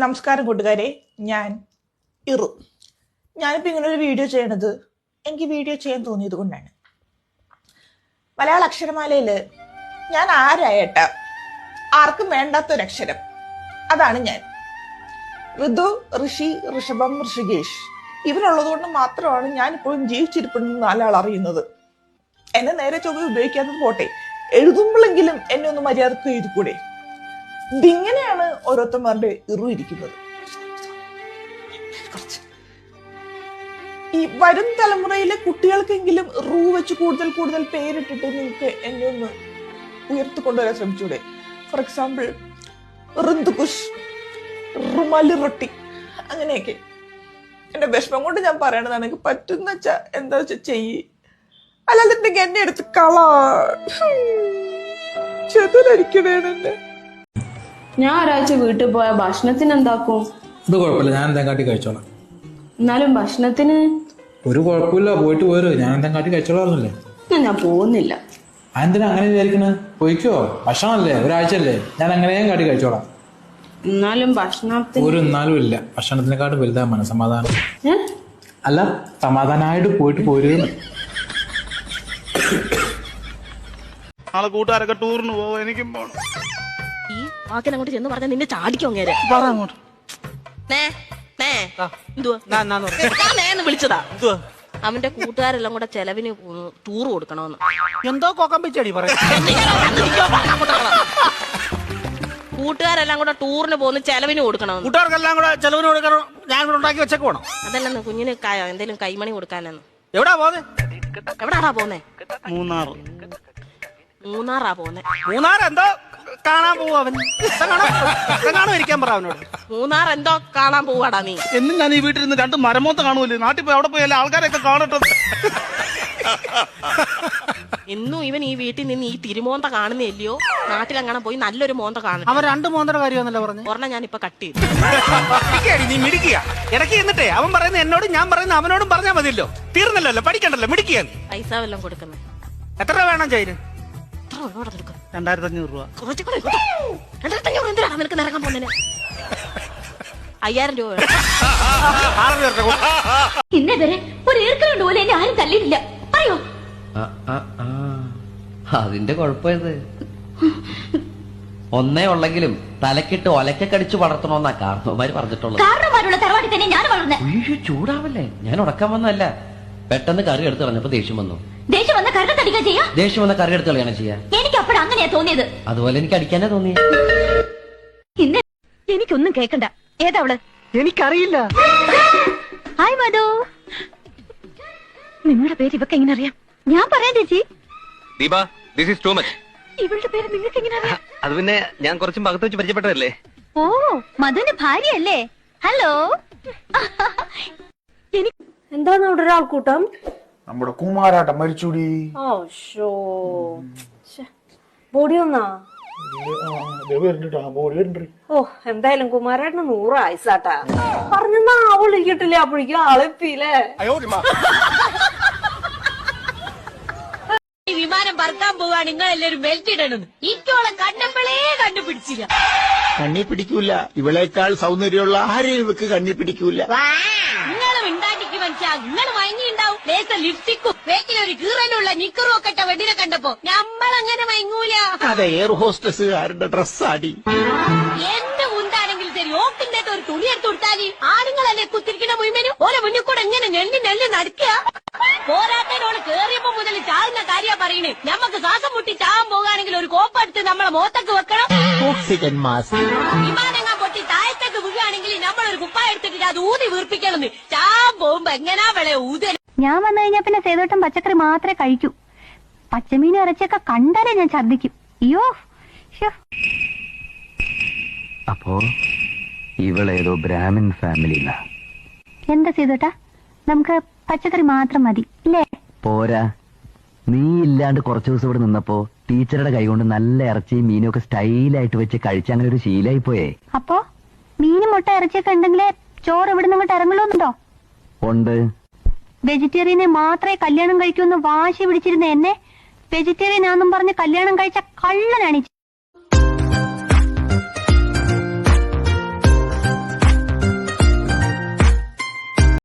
നമസ്കാരം കൂട്ടുകാരെ ഞാൻ ഇറു. ഞാനിപ്പോൾ ഇങ്ങനെ ഒരു വീഡിയോ ചെയ്യണത് എനിക്ക് വീഡിയോ ചെയ്യാൻ തോന്നിയത് കൊണ്ടാണ്. മലയാള അക്ഷരമാലയിൽ ഞാൻ ആരായട്ട? ആർക്കും വേണ്ടാത്തൊരക്ഷരം അതാണ് ഞാൻ. ഋതു ഋഷി ഋഷഭം ഋഷികേഷ്. ഇവരുള്ളത് കൊണ്ട് മാത്രമാണ് ഞാൻ ഇപ്പോഴും ജീവിച്ചിരിപ്പുണ്ടെന്ന് നാലാൾ അറിയുന്നത്. എന്നെ നേരെ ചൊവ്വ ഉപയോഗിക്കാത്തത് പോട്ടെ. എഴുതുമ്പോഴെങ്കിലും എന്നെ ഒന്ന് മര്യാദയ്ക്ക് എഴുതിക്കൂടെ? ഇതിങ്ങനെയാണ് ഓരോരുത്തന്മാരുടെ ഇറു ഇരിക്കുന്നത്. ഈ വരും തലമുറയിലെ കുട്ടികൾക്കെങ്കിലും റൂ വെച്ച് കൂടുതൽ കൂടുതൽ പേരിട്ടിട്ട് നിങ്ങൾക്ക് എന്നെ ഒന്ന് ഉയർത്തിക്കൊണ്ടുവരാൻ ശ്രമിച്ചൂടെ? ഫോർ എക്സാമ്പിൾ ഋന്ദുകുഷ് റുമാലി റൊട്ടി അങ്ങനെയൊക്കെ. എന്റെ വിഷമം കൊണ്ട് ഞാൻ പറയണതാണ് എനിക്ക് പറ്റുന്ന വെച്ചാ എന്താ വെച്ചാ ചെയ്യ്. അല്ലാതെ എന്നെ എടുത്ത് കള. ചെതലരിക്കണേന്നെ ഞാൻ ഒരാഴ്ച വീട്ടിൽ പോയ ഭക്ഷണത്തിന് എന്താക്കും? അത് കുഴപ്പമില്ല ഞാൻ എന്താ കാട്ടി കഴിച്ചോളാം. എന്നാലും ഭക്ഷണത്തിന്? ഒരു കുഴപ്പമില്ല പോയിട്ട് പോരോ. ഞാൻ എന്താ കാട്ടി കഴിച്ചോളാറുന്നില്ലേ ഞാൻ- ഞാൻ പോകുന്നില്ല. അതെന്തിനാ അങ്ങനെ വിചാരിക്കണ്? പോയിക്കോ? ഭക്ഷണമല്ലേ? ഒരാഴ്ച അല്ലേ ഞാൻ അങ്ങനെയും കാട്ടി കഴിച്ചോളാം. എന്നാലും ഭക്ഷണത്തിന് ഒരു എന്നാലും ഇല്ല. ഭക്ഷണത്തിനെക്കാട്ടും വലുതാ മനസമാധാനം അല്ല സമാധാനമായിട്ട് പോയിട്ട് പോരുക നാളെ കൂട്ടുകാരൊക്കെ ടൂറിന് പോവാ എനിക്കും പോണം. ഈ അങ്ങോട്ട് ചെന്ന് പറഞ്ഞ നിന്നെ ചാടിക്കും അങ്ങേരെ. പറ അങ്ങോട്ട്. നേ നേ എന്തുവാ ഞാൻ- ഞാൻ പറയാം. ഞാൻ നേന്ന് വിളിച്ചതാ. എന്തുവാ? അവന്റെ കൂട്ടുകാരെല്ലാം കൂടെ ചെലവിന് ടൂർ കൊടുക്കണമെന്ന്. എന്തോ കൊക്കം പിച്ചടി പറയാം. കൂട്ടുകാരെല്ലാം കൂടെ ടൂറിന് പോകുന്ന ചെലവിന് കൊടുക്കണമെന്ന്. കൂട്ടുകാർക്കെല്ലാം കൂടെ ചെലവിന് കൊടുക്കാൻ ഞാൻ കൂടെ ഉണ്ടാക്കി വെച്ചേക്ക് വേണം. അതല്ലെന്ന് കുഞ്ഞിന് കായോ എന്തേലും കൈമണി കൊടുക്കാനെന്ന്. എവിടാ പോന്നെ? എവിടാടാ പോന്നെ? മൂന്നാറ്. മൂന്നാറാ പോന്നെ. മൂന്നാർ എന്തോ? കാണാൻ പോവും അവൻ. കാണാൻ ഇരിക്കാൻ പറ അവനോട്. മൂന്നാർ എന്തോ കാണാൻ പോവാടാ നീ. എന്നും ഞാൻ ഈ വീട്ടിൽ നിന്ന് രണ്ട് മരമോത്ത കാണൂല്ലേ? നാട്ടിൽ പോയി അവിടെ പോയി എല്ലാ ആൾക്കാരെയൊക്കെ കാണട്ടെ? എന്നും ഇവൻ ഈ വീട്ടിൽ നിന്ന് ഈ തിരുമോന്ത കാണുന്നില്ലയോ? നാട്ടിലങ്ങനെ പോയി നല്ലൊരു മോന്ത കാണും അവൻ രണ്ട് മോന്തയുടെ കാര്യമെന്നല്ല പറഞ്ഞു? ഒരെണ്ണം ഞാൻ ഇപ്പൊ കട്ട് ചെയ്തു. മിടുക്കിയാടി, നീ മിടുക്കിയ. ഇടയ്ക്ക് എന്നിട്ടേ അവൻ പറയുന്ന എന്നോടും ഞാൻ പറയുന്ന അവനോടും പറഞ്ഞാൽ മതിയല്ലോ. തീർന്നല്ലോ പഠിക്കണ്ടല്ലോ മിടിക്കുക പൈസ വല്ലതും കൊടുക്കുന്നത് എത്ര രൂപ വേണം ചൈന് രണ്ടായിരത്തി അഞ്ഞൂറ് രൂപ കുറച്ച് കൂടെ ഇങ്ങോട്ട്. രണ്ടായിരത്തഞ്ഞൂറ് എന്തിനാണ് നിനക്ക് നിറങ്ങാൻ പോകുന്നതിന് അയ്യായിരം രൂപ ഇന്നേവരെ ഒരു ഈർക്കലുണ്ട് പോലെ എന്നെ ആരും തല്ലിയില്ല പറയോ? ആ, ആ, ആ. അതിന്റെ കൊഴപ്പത് ഒന്നേ ഉള്ളെങ്കിലും തലക്കിട്ട് ഒലക്കടിച്ചു വളർത്തണമെന്നാ കാരണവന്മാര് പറഞ്ഞിട്ടുള്ളത്. തന്നെ ഞാൻ ചൂടാവല്ലേ? ഞാൻ ഉടക്കാൻ വന്നല്ല പെട്ടെന്ന് കറി എടുത്ത് കളഞ്ഞപ്പോ ദേഷ്യം വന്നു. ദേഷ്യം വന്ന ചെയ്യാ? ദേഷ്യം വന്ന കറി എടുത്ത് ചെയ്യാ. എനിക്ക് അപ്പോഴ അങ്ങനെയാ തോന്നിയത്. അതുപോലെ എനിക്ക് അടിക്കാനേ തോന്നി ഇന്ന് എനിക്കൊന്നും കേക്കണ്ട. ഏതാ അവൾ? എനിക്കറിയില്ല. ഹായ് മധു. നിങ്ങളുടെ പേര് ഇവക്ക് എങ്ങനെ അറിയാം? ഞാൻ പറയാം ചേച്ചി. Deepa this is too much ഇവളുടെ പേര് നിങ്ങൾക്ക് എങ്ങനെ അറിയാം? അത് പിന്നെ ഞാൻ കുറച്ചും ഭാഗത്ത് വെച്ച് പരിചയപ്പെട്ടതല്ലേ? ഓ മധുവിന്റെ ഭാര്യയല്ലേ? ഹലോ. എന്താണ് അവിടെ ഒരാൾക്കൂട്ടം? നമ്മുടെ കൂമാരാട്ടം മരിച്ചൂടി. ഓ എന്തായാലും കുമാരേട്ടന് നൂറ് ആയിസാട്ടാ. പറഞ്ഞാ അവൾ ഇരിക്കട്ടില്ലേ അപ്പോഴേക്കും ആളെത്തിയില്ലേ ഈ വിമാനം പറക്കാൻ പോവാ നിങ്ങൾ എല്ലാരും ബെൽറ്റ് ഇടണം ഇക്കോളെ കണ്ടപ്പോഴേ കണ്ടുപിടിച്ചില്ല. കണ്ണി പിടിക്കൂല. ഇവളേക്കാൾ സൗന്ദര്യമുള്ള ആരെയും ഇവക്ക് കണ്ണി പിടിക്കൂല. ഉണ്ടാക്കിക്ക് മനസ്സിലാ നിങ്ങൾ മയങ്ങിണ്ടാവും ലേസ ലിപ്സ്റ്റിക്കും വേക്കിലൊരു കീറലുള്ള നിക്കറും ഒക്കെ ഇട്ട വെടിനെ കണ്ടപ്പോ നമ്മളങ്ങനെ മയങ്ങൂല. അതെ എയർ ഹോസ്റ്റസുകാരുടെ ഡ്രസ്സാടി എന്ത് മുന്താണെങ്കിൽ ശരി ഓക്കിന്റെ ഒരു തുണി എടുത്ത് കൊടുത്താലി. ആണുങ്ങളല്ലേ കുത്തിരിക്കണ മുഴുവനും? ഓരോ മുന്നിൽ കൂടെ എങ്ങനെ നെല്ലി നെല്ലി നടക്കുക? പോരാട്ടനോട് കേറിയപ്പോ മുതൽ ചാകുന്ന കാര്യ പറയണേ. നമുക്ക് ശ്വാസം മുട്ടി ചാകാൻ പോകുകയാണെങ്കിൽ ഒരു കോപ്പെടുത്ത് നമ്മളെ മോത്തക്ക് വെക്കണം. ഓക്സിജൻ മാസ്ക് താഴത്തേക്ക് നമ്മളൊരു കുപ്പായ എടുത്തിട്ട് അത് ഊതി വീർപ്പിക്കണം ചാൻ പോകുമ്പോ എങ്ങനാ വിളയ ഊതൽ ഞാൻ വന്നു കഴിഞ്ഞാ പിന്നെ സേതോട്ടം പച്ചക്കറി മാത്രമേ കഴിക്കൂ. പച്ചമീൻ ഇറച്ചിയൊക്കെ കണ്ടാലേ ഞാൻ ഛർദിക്കും അയ്യോ. അപ്പോ ഇവളേതോ ബ്രാഹ്മിൻ ഫാമിലി എന്താ സേതോട്ടാ നമുക്ക് പച്ചക്കറി മാത്രം മതി ഇല്ലേ? പോരാ. നീ ഇല്ലാണ്ട് കുറച്ചു ദിവസം ഇവിടെ നിന്നപ്പോ ടീച്ചറുടെ കൈകൊണ്ട് നല്ല ഇറച്ചിയും മീനും ഒക്കെ സ്റ്റൈലായിട്ട് വെച്ച് കഴിച്ച അങ്ങനെ ഒരു ശീലായി പോയേ അപ്പോ മുട്ട ഇറച്ചിയൊക്കെ ഉണ്ടെങ്കിലേ ചോറ് ഇവിടെ നിന്ന് അങ്ങോട്ട് ഇറങ്ങുള്ളൂന്നുണ്ടോ? ഉണ്ട്. വെജിറ്റേറിയനെ മാത്രമേ കല്യാണം കഴിക്കൂ എന്ന് വാശി പിടിച്ചിരുന്ന എന്നെ വെജിറ്റേറിയൻ ആണെന്നും പറഞ്ഞ് കല്യാണം കഴിച്ച കള്ളനാണ്